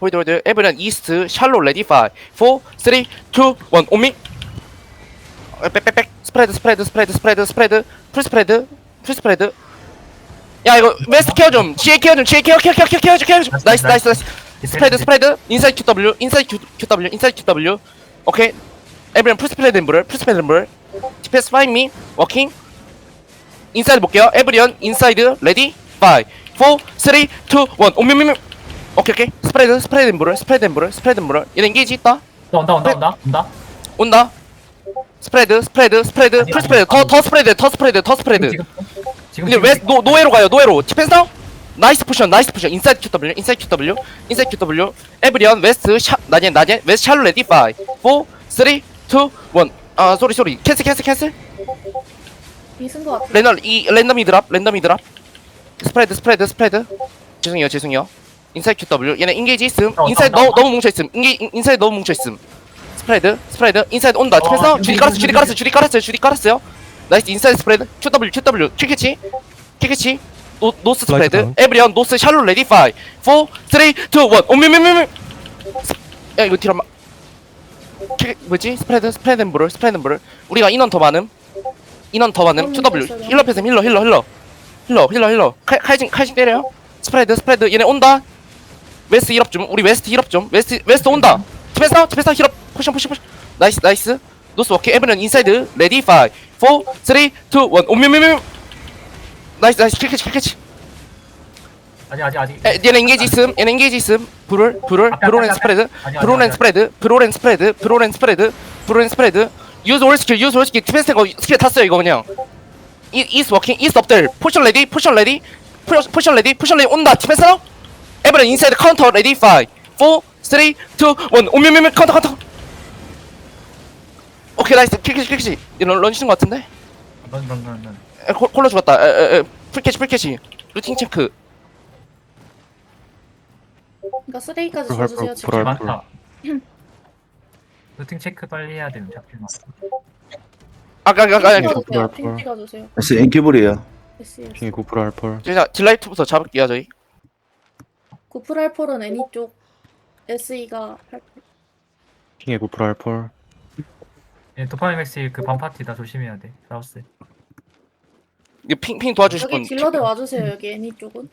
홀드 홀드 에브리언 이스트 샬로 레디 5 4 3 2 1 온미 백백백. 스프레드 스프레드 스프레드 스프레드 스프레드. 풀 스프레드 풀 스프레드. 야 이거 웨스트 케어 좀. GA 케어 좀 GA 케어 케어 케어 케어 케어 좀 케어 좀. 나이스 나이스 나이스 스프레드 스프레드. 인사이드 QW 인사이드 QW 인사이드 QW 오케이. 에브리언 풀 스프레드 엠브를 풀 스프레드 엠브를 TPS find me. 워킹 인사이드 볼게요. 에브리언 인사이드 레디 5 4 3 2 1 오미미미 오케이 오케이. 스프레드 스프레드 엠브를 스프레드 엠브를 스프레드 엠브를 얘네 인게이지 있다? 온다 온다 온다 온다. 온다. 스프레드 스프레드 스프레드. 아니, 풀 아니, 스프레드. 더 아니. 더 스프레드 더 스프레드 더 스프레드. 지금 지금 근데 왜 노, 노예로 가요 노예로. 디펜스 나이스 포션 나이스 포션. 인사이드 QW 인사이드 QW 인사이드 QW 에브리언 웨스트 샤 나젠 나젠 웨스트 샬로 레디 5 4 3 2 1아 소리 소리 캔슬 캔슬 캔슬 있은 것 같아. 랜덤 이 랜덤이 드랍 랜덤이 드랍. 스프레드 스프레드 스프레드. 죄송해요 죄송해요 인사이드 QW 얘네 인게이지 있음. 어, 인사이드 어, 너무 어. 너무 뭉쳐 있음. 인게 인- 인사이드 너무 뭉쳐 있음. 스프레드 스프레드 인사이드 온다. 어, 여기, 주디 여기, 깔았어 여기. 깔았어 주디 깔았어요 주디 깔았어요. 나이스 인사이드 스프레드 QW QW 킬캐치. 킬캐치. 노, 노스 스프레드. 에브리언 노스 샬로 레디 5 4 3 2 1 오미미미미. 야 이거 뒤로 막 킬- 뭐지? 스프레드 스프레드 엠브를 스프레드 엠브를 우리가 인원 더 많음. 인원 더 많음. 음, QW. 힐러 패스 힐러 힐러 힐러. 힐러 힐러 힐러. 칼, 칼징 칼징 때려요. 스프레드 스프레드 얘네 온다 웨스트 힐업 좀 우리 웨스트 힐업 좀. 웨스트 웨스트 온다. 스페사 스페사 힐업. 포션 포션 포션 나이스 나이스. 노스 워킹. 에브리언 인사이드. 레디 5 4 3 2 1 오미미미 나이스 나이스. 킬캐치 킬캐치 아직 아직 아직. 에, 얘네 인게이지 있음. 얘네 인게이지 있음. 불을 불을 앞에, 브로렌 앞에, 스프레드 아니, 아니, 브로렌 아니. 스프레드 브로렌 스프레드 브로렌 스프레드 브로렌 스프레드 유즈 올 스킬 유즈 올 스킬 디펜스 거 스킬 탔어요 이거 그냥. 이 이스 워킹 이스 업들 포션 레디 포션 레디 포- 포션 레디 포션 레디 온다. 디펜스 에브런 인사이드 카운터 레디 5 4 3 2 1 오미미미 카운터 카운터 오케이 나이스 킬캐치 킬캐치 이런 런치는 거 같은데? 런런런런. 에, 콜- 콜러 죽었다. 에, 에, 에, 풀캐치 풀캐치. 루팅 체크. 그러니까 쓰레기까지 줘주세요 지금. 불알. 많다 루팅 체크 빨리 해야 되는 잡힐 만 아까 아까 아까 핑 불알, 찍어주세요. 핑 찍어주세요. S 엔큐블이에요. 핑이 9% 알펄 자 딜라이트부터 잡을게요 저희 구프랄폴은 애니 쪽. SE가 9% 알펄 예, 도파민 맥스 그 반파티 다 조심해야 돼 사우스 이거 핑 핑 도와주실 분 여기 딜러들 와주세요. 여기 애니 쪽은.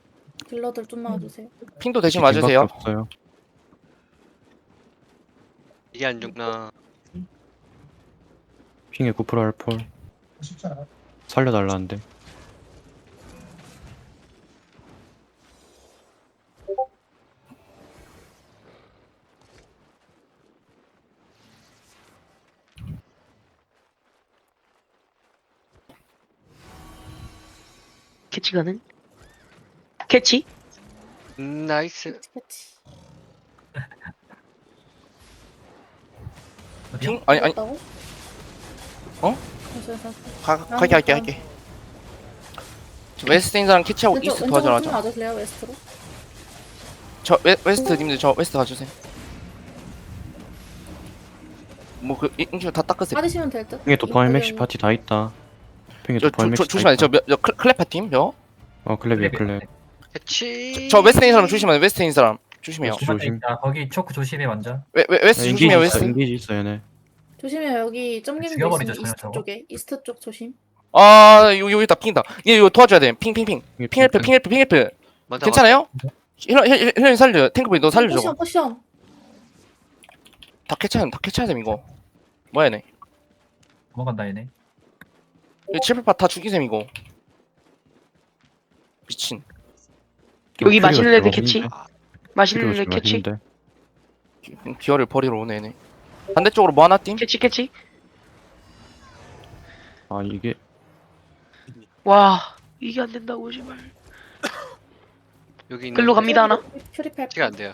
딜러들 좀만 와주세요. 핑도 대신 와주세요 없어요 이게 안 죽나 핑이 9% 알펄 살려달라는데 캐치 가능? 캐치? 음, 나이스 그치. 어디요? 핑 아니 아니 다고 어? 잠시만, 잠시만. 가 갈게 할게 할게 저 웨스트 인사랑 캐치하고 왼쪽 이스트 왼쪽으로 도와줘라 좀 저. 와주세요. 웨스트로. 저 웨, 웨스트 님들 저 웨스트 가주세요 뭐그 인줄 다 닦으세요 빠지시면 될 듯. 핑에 도파민 맥시 파티 다 있다 핑에 저, 저, 저 맥시 조심하세요. 저, 몇- 저 클- 클레파 팀 저? 어 클랩이야 클랩. 캐치. 저 웨스트 인 사람 조심하세요. 웨스트 인 사람 조심해요. 어, 조심. 아, 거기 초크 조심해 완전. 웨, 웨, 웨스트 인기지 조심해요 있어 웨스트. 인기지 있어 얘네. 조심해요. 여기 점기는 게 죽여버리죠, 있으니 저요, 이스트 저거. 쪽에. 이스트 쪽 조심. 아 요, 여기 다 핑다. 얘 이거 도와줘야 돼 핑핑핑. 핑이 핑헬프 핑헬프 핑헬프. 맞아, 괜찮아요? 힐러 힐- 힐러 살려 탱크보이 너 살려 저거 포션 포션. 다 캐치하면 다 캐치해야 됨 이거. 뭐야 얘네? 넘어간다 얘네 이거 칠팔파 다 죽이셈 이거 미친 여기 별로 캐치? 핑이 캐치? 기- 기어를 버리러 오네 얘네 반대쪽으로 뭐 하나 띵? 캐치 캐치? 아 이게 와 이게 안 된다고 제발 여기 있는 글로 갑니다 하나? 퓨리팔. 캐치가 안 돼요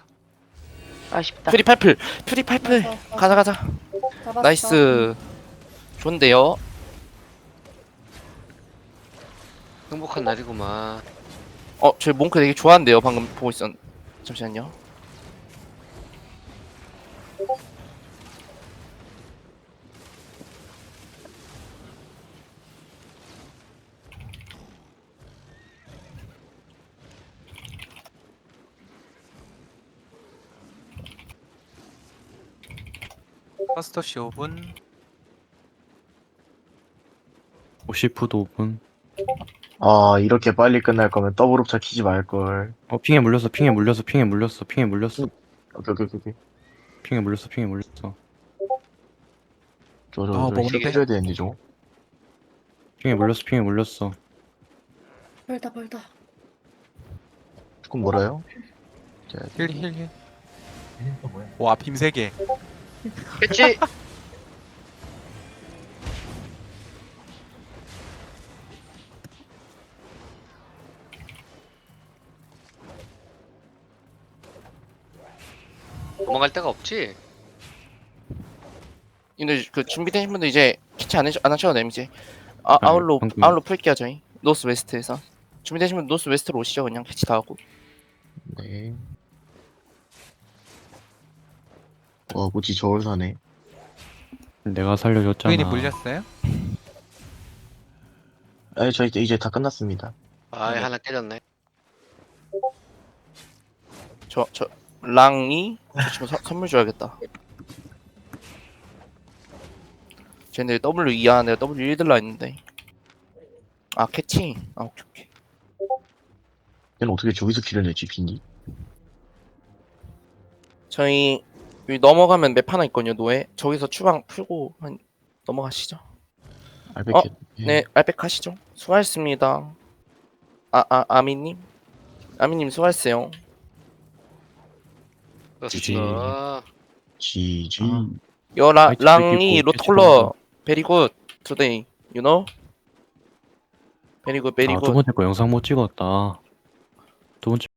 아쉽다 퓨리 팔플 퓨리 팔플 맞아. 가자 가자 잡았어. 나이스 좋은데요 행복한 날이구만. 어 저희 몽크 되게 좋아한대요 방금 보고 있었 잠시만요. 퍼스트 시 5분 50푸도 5분 아 이렇게 빨리 끝날 거면 더블 옵차 키지 말걸. 어 핑에 물렸어 핑에 물렸어 핑에 물렸어 핑에 물렸어. 오케이 오케이 오케이, 핑에 물렸어 핑에 물렸어. 저저 아, 저 먹는데? 힐 해줘야 되는데 저거. 핑에 물렸어 핑에 물렸어. 벌다 벌다. 조금 멀어요? 힐 힐힐. 얘는 또 뭐야? 와빔 3개. 캐치 도망갈 데가 없지? 근데 그 준비되신 분들 이제 키치 안, 하셔, 안 하셔도 됩니다 이제. 아, 아, 아울로 방금- 아울로 풀게요 저희. 노스 웨스트에서. 준비되신 분 노스 웨스트로 오시죠 그냥 캐치 다 하고. 네. 와 뭐지 저걸 사네. 내가 살려줬잖아. 부인이 물렸어요? 아니 저 이제, 이제 다 끝났습니다. 아 하나 깨졌네. 저 저 랑이 저 서, 선물 줘야겠다. 쟤네 W 2야 내가 W 1 들라 했는데. 아 캐치. 아 오케이 오케이. 얘는 어떻게 저기서 킬을 냈지 빈디? 저희 여기 넘어가면 맵 하나 있거든요 노예. 저기서 추방 풀고 한 넘어가시죠. 알베켓 어? 네 알백 하시죠. 수고하셨습니다. 아 아 아미님? 아미님 수고하셨어요 지지. 어, GG 아. 여라 아이치 랑이 로톨러 베리 굿 투데이 you know? 베리 굿 베리 아, 굿두 번째 거 영상 못 찍었다. 두 번째